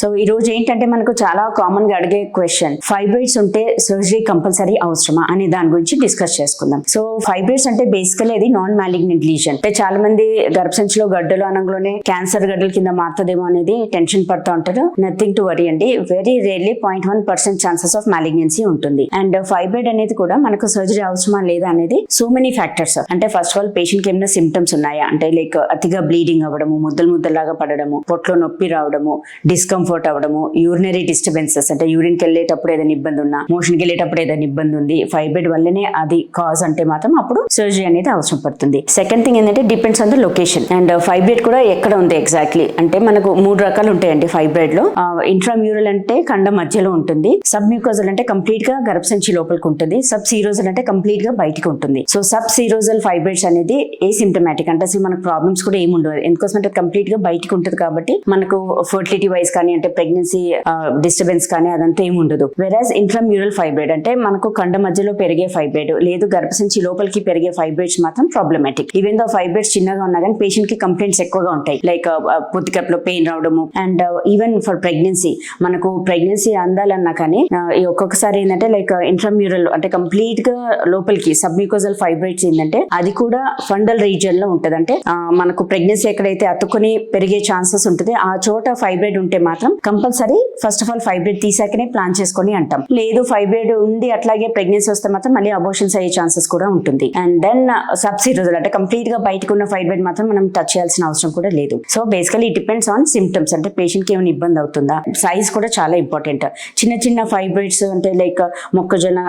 so ఈ రోజు ఏంటంటే మనకు చాలా కామన్గా అడిగే క్వశ్చన్ ఫైబ్రాయిడ్స్ ఉంటే సర్జరీ కంపల్సరీ అవసరమా అనే దాని గురించి డిస్కస్ చేసుకుందాం. సో ఫైబ్రాయిడ్స్ అంటే బేసికల్ అది నాన్ మాలిగ్నెంట్ లీజన్ అంటే చాలా మంది గర్భసంచిలో గడ్డలు అనగానే క్యాన్సర్ గడ్డల కింద మారుతుందేమో అనేది టెన్షన్ పడుతూ ఉంటారు. నథింగ్ టు వరీ అండి. Very rarely point one percent chances of malignancy ఉంటుంది. అండ్ ఫైబ్రాయిడ్ అనేది కూడా మనకు సర్జరీ అవసరమా లేదా అనేది సో మెనీ ఫ్యాక్టర్స్ అంటే ఫస్ట్ ఆఫ్ ఆల్ పేషెంట్కి ఏమైనా సిమ్టమ్స్ ఉన్నాయా? అంటే లైక్ అతిగా బ్లీడింగ్ అవ్వడము ముద్దలు ముద్దలాగా పడడము పొట్లో నొప్పి రావడము డిస్కంఫర్ట్ అవ్వడము యూరినరీ డిస్టర్బెన్సెస్ అంటే యూరిన్కి వెళ్ళేటప్పుడు ఏదైనా ఇబ్బంది ఉన్నా మోషన్కి వెళ్ళేటప్పుడు ఏదైనా ఇబ్బంది ఉంది ఫైబ్రాయిడ్ వల్లనే అది కాజ్ అంటే మాత్రం అప్పుడు సర్జరీ అనేది అవసరం పడుతుంది. సెకండ్ థింగ్ ఏంటంటే depends on the location and fibroid కూడా ఎక్కడ ఉంది ఎగ్జాక్ట్లీ అంటే మనకు మూడు రకాలు ఉంటాయండి ఫైబ్రాయిడ్లో. Uh, ఇంట్రామ్యూరల్ అంటే కండ మధ్యలో ఉంటుంది. సబ్ మ్యూకోజల్ అంటే కంప్లీట్గా గర్భసంచి లోపలికి ఉంటుంది. సబ్ సీరోజల్ అంటే కంప్లీట్గా బయటకు ఉంటుంది. సో సబ్ సీరోజల్ ఫైబ్రాయిడ్స్ అనేది ఏ సిమ్టమాటిక్ అంటే అసలు మనకు ప్రాబ్లమ్స్ కూడా ఏమి ఉండదు ఎందుకోసం అంటే కంప్లీట్గా బయటకు ఉంటుంది కాబట్టి మనకు ఫర్టిలిటీ వైజ్ కానీ అంటే ప్రెగ్నెన్సీ డిస్టర్బెన్స్ కానీ అదంతా ఏమి ఉండదు. వెరాజ్ ఇంట్రామ్యూరల్ ఫైబ్రైడ్ అంటే మనకు కండ మధ్యలో పెరిగే ఫైబ్రైడ్ లేదు గర్భసంచి లోపలికి పెరిగే ఫైబ్రైడ్స్ మాత్రం ప్రాబ్లమాటిక్ ఈవెన్ దో ఫైబ్రైడ్స్ చిన్నగా ఉన్నా కానీ పేషెంట్కి కంప్లైంట్స్ ఎక్కువగా ఉంటాయి. లైక్ పొత్తికప్పులో పెయిన్ రావడము. అండ్ ఈవెన్ ఫర్ ప్రెగ్నెన్సీ మనకు ప్రెగ్నెన్సీ అందాలన్నా కానీ ఈ ఒక్కొక్కసారి ఏంటంటే లైక్ ఇంట్రామ్యూరల్ అంటే కంప్లీట్గా లోపలికి సబ్మ్యూకోజల్ ఫైబ్రైడ్స్ ఏంటంటే అది కూడా ఫండల్ రీజియన్లో ఉంటది అంటే మనకు ప్రెగ్నెన్సీ ఎక్కడైతే అతుక్కుని పెరిగే ఛాన్సెస్ ఉంటుంది ఆ చోట ఫైబ్రైడ్ ఉంటే మాత్రం compulsory first of all fibroid తీసాకనే plan చేసుకొని అంటాం. లేదు ఫైబ్రాయిడ్ ఉండి అట్లాగే ప్రెగ్నెన్సీ వస్తే మాత్రం మళ్ళీ అబోషన్స్ అయ్యే ఛాన్సెస్ కూడా ఉంటుంది. అండ్ దెన్ సబ్సిడీ సబ్సిరోజల్ అంటే కంప్లీట్గా బయటకు ఉన్న ఫైబ్రాయిడ్ మాత్రం మనం టచ్ చేయాల్సిన అవసరం కూడా లేదు. So basically it depends on symptoms అంటే పేషెంట్కి ఏమైనా ఇబ్బంది అవుతుందా? సైజ్ కూడా చాలా ఇంపార్టెంట్ చిన్న చిన్న ఫైబ్రాయిడ్స్ అంటే లైక్ మొక్కజొన్న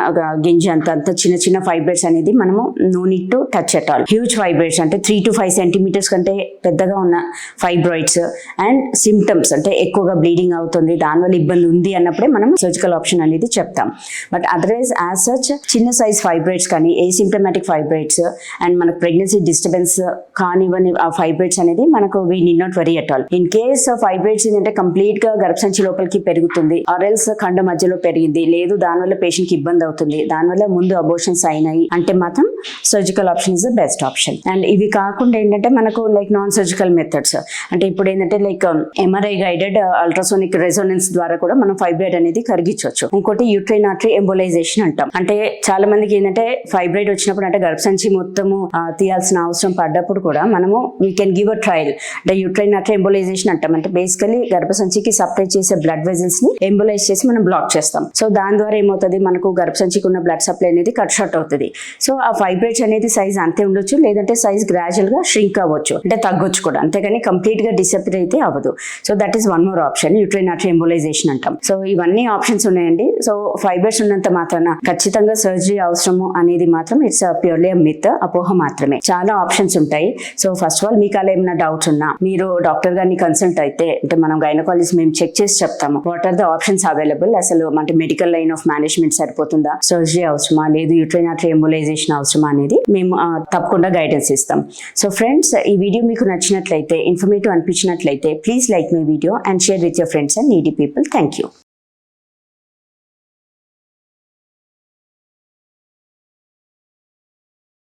గింజ అంత అంత చిన్న చిన్న ఫైబ్రిడ్స్ అనేది మనము no need to touch at all huge fibroids అంటే త్రీ టు ఫైవ్ సెంటీమీటర్స్ కంటే పెద్దగా ఉన్న ఫైబ్రాయిడ్స్ అండ్ సిమ్టమ్స్ అంటే ఎక్కువగా బ్లీడింగ్ అవుతుంది దానివల్ల ఇబ్బంది ఉంది అన్నప్పుడే మనం సర్జికల్ ఆప్షన్ అనేది చెప్తాం. బట్ అదర్వైజ్ యాజ్ సచ్ చిన్న సైజ్ ఫైబ్రైడ్స్ కానీ ఏ ఫైబ్రైడ్స్ అండ్ మనకు ప్రెగ్నెన్సీ డిస్టర్బెన్స్ కానివ్వని ఆ ఫైబ్రైడ్స్ అనేది మనకు we need not worry at all in case fibroids ఏంటంటే కంప్లీట్గా గర్భసంచి లోపలికి పెరుగుతుంది ఆర్ఎల్స్ కండ మధ్యలో పెరిగింది లేదు దానివల్ల పేషెంట్కి ఇబ్బంది అవుతుంది దానివల్ల ముందు అబోషన్స్ అయినాయి అంటే మాత్రం surgical option is the best option and ఇవి కాకుండా ఏంటంటే మనకు లైక్ నాన్ సర్జికల్ మెథడ్స్ అంటే ఇప్పుడు ఏంటంటే like MRI guided ultrasonic resonance ద్వారా కూడా మనం ఫైబ్రాయిడ్ అనేది కరిగించవచ్చు. ఇంకోటి యూట్రైన్ ఆర్టరీ ఎంబోలైజేషన్ అంటాం. అంటే చాలా మందికి ఏంటంటే ఫైబ్రాయిడ్ వచ్చినప్పుడు అంటే గర్భసంచి మొత్తము తీయాల్సిన అవసరం పడ్డప్పుడు కూడా మనము we can give a trial అంటే యూట్రైన్ ఆర్టరీ ఎంబోలైజేషన్ అంటాం. అంటే బేసికలీ గర్భసంచికి సప్లై చేసే బ్లడ్ వెజల్స్ని ఎంబోలైజ్ చేసి మనం బ్లాక్ చేస్తాం. సో దాని ద్వారా ఏమవుతుంది? మనకు గర్భసంచికి ఉన్న బ్లడ్ సప్లై అనేది కట్ షార్ట్ అవుతుంది. సో ఆ ఫైబ్రేట్స్ అనేది సైజ్ అంతే ఉండొచ్చు లేదంటే సైజ్ గ్రాజువల్గా షింక్ అవ్వచ్చు. అంటే తగ్గొచ్చు కూడా. అంతేగాని కంప్లీట్గా డిసపేర్ అయితే అవ్వదు. So that is one more option uterine artery embolization అంటాం. సో ఇవన్నీ ఆప్షన్స్ ఉన్నాయండి. సో ఫైబర్స్ ఉన్నంత మాత్రాన ఖచ్చితంగా సర్జరీ అవసరము అనేది మాత్రం ఇట్స్ ప్యూర్లీ మిత్ అపోహ మాత్రమే. చాలా ఆప్షన్స్ ఉంటాయి. సో ఫస్ట్ ఆఫ్ ఆల్ మీకు అలా ఏమైనా డౌట్స్ ఉన్నా మీరు డాక్టర్ గారిని కన్సల్ట్ అయితే అంటే మనం గైనకాలజిస్ట్ మేము చెక్ చేసి చెప్తాము what are the options available అసలు అంటే మెడికల్ లైన్ ఆఫ్ మేనేజ్మెంట్ సరిపోతుందా? సర్జరీ అవసరమా? లేదు యూట్రైన్ ఆర్టరీ ఎంబోలైజేషన్ అవసరమా? అనేది మేము తప్పకుండా గైడెన్స్ ఇస్తాం. సో ఫ్రెండ్స్ ఈ వీడియో మీకు నచ్చినట్లయితే informative అనిపించినట్లయితే please like my video and share with your friends and needy people. Thank you.